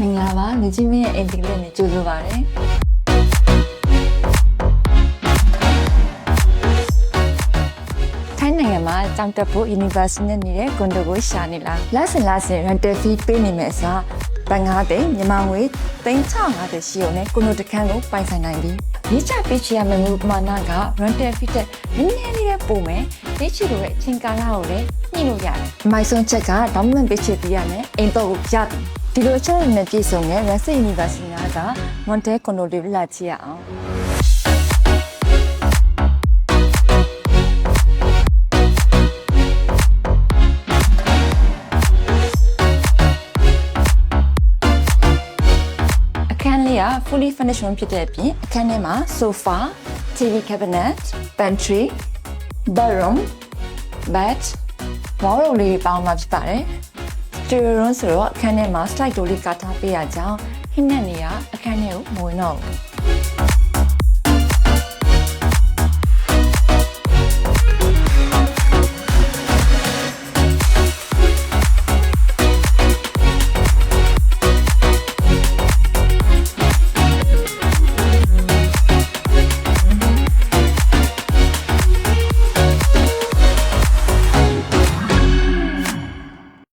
မင်္ဂလာပါလူကြီးမင်းရဲ့အိမ်ဒီကလေးနဲ့ကြိုဆိုပါရစေထိုင်းနိုင်ငံမှာကျောင်းတက်ဖို့ University နဲ့နေတဲ့ကွန်ဒိုကိုရှာနေလားလက်စင်လက်စင် rental fee ပေးနေမယ်အစားဘန်ငါးသိန်းမြန်မာငွေ350ရှိုံနဲ့ကွန်ဒိုတစ်ခန်းကိုပိုင်ဆိုင်နိုင်ပြီရေးချပေးချရမယ့်ငွေပမာဏက rental fee တက်နည်းနည်းလေးပဲပိုမယ်ရေးချလို့ရဲ့အချိန်ကာလကိုလည်းညှိလို့ရတယ်အမိုက်ဆုံးချက်က document ပေးချပေးရမယ်အိမ်တော့ကိုရတယ် ဒီလိုအချက်အလက်နဲ့ပြည့်စုံတဲ့ Rasi University က Monte Condo တွေလာကြည့်ရအောင်အခန်းလေးက fully furnished room ဖြစ်တဲ့အပြင်အခန်းထဲမှာ sofa, TV cabinet, pantry, bedroom, bed, wardrobe လေးတွေပေါင်းမှာဖြစ်ပါတယ်။ stereo room ဆိုတော့အခန်းထဲမှာ slide တို့လေးကထားပေးရကြောင်းဟင်းနဲ့နေရအခန်းထဲကိုမဝင်တော့ဘူး